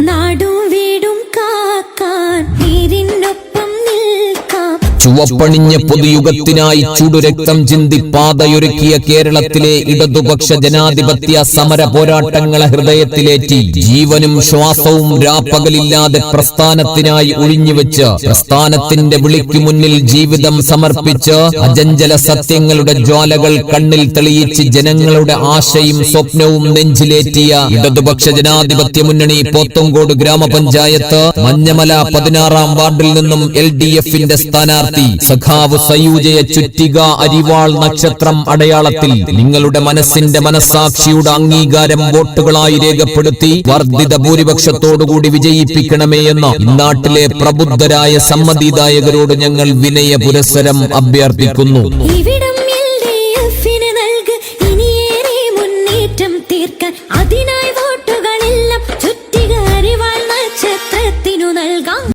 നാടും ചുവപ്പണിഞ്ഞ പൊതുയുഗത്തിനായി ചുടുരക്തം ചിന്തി പാതയൊരുക്കിയ കേരളത്തിലെ ഇടതുപക്ഷ ജനാധിപത്യ സമര പോരാട്ടങ്ങളെ ഹൃദയത്തിലേറ്റി ജീവനും ശ്വാസവും രാപ്പകലില്ലാതെ പ്രസ്ഥാനത്തിനായി ഒഴിഞ്ഞുവെച്ച് പ്രസ്ഥാനത്തിന്റെ വിളിക്കു മുന്നിൽ ജീവിതം സമർപ്പിച്ച് അജഞ്ചല സത്യങ്ങളുടെ ജ്വാലകൾ കണ്ണിൽ തെളിയിച്ച് ജനങ്ങളുടെ ആശയും സ്വപ്നവും നെഞ്ചിലേറ്റിയ ഇടതുപക്ഷ ജനാധിപത്യ മുന്നണി പോത്തങ്കോട് ഗ്രാമപഞ്ചായത്ത് മഞ്ഞമല പതിനാറാം വാർഡിൽ നിന്നും എൽ ഡി എഫിന്റെ സ്ഥാനാർത്ഥി സഖാവ് സയൂജയ ചുറ്റിക അരിവാൾ നക്ഷത്രം അടയാളത്തിൽ നിങ്ങളുടെ മനസ്സിന്റെ മനസാക്ഷിയുടെ അംഗീകാരം വോട്ടുകളായി രേഖപ്പെടുത്തി വർദ്ധിത ഭൂരിപക്ഷത്തോടുകൂടി വിജയിപ്പിക്കണമേ എന്ന് നാട്ടിലെ പ്രബുദ്ധരായ സമ്മതിദായകരോട് ഞങ്ങൾ വിനയ പുരസ്സരം അഭ്യർത്ഥിക്കുന്നു. അതിനായി വോട്ടുകളെല്ലാം ചുറ്റിക അരിവാൾ നക്ഷത്രത്തിനു നൽകാം.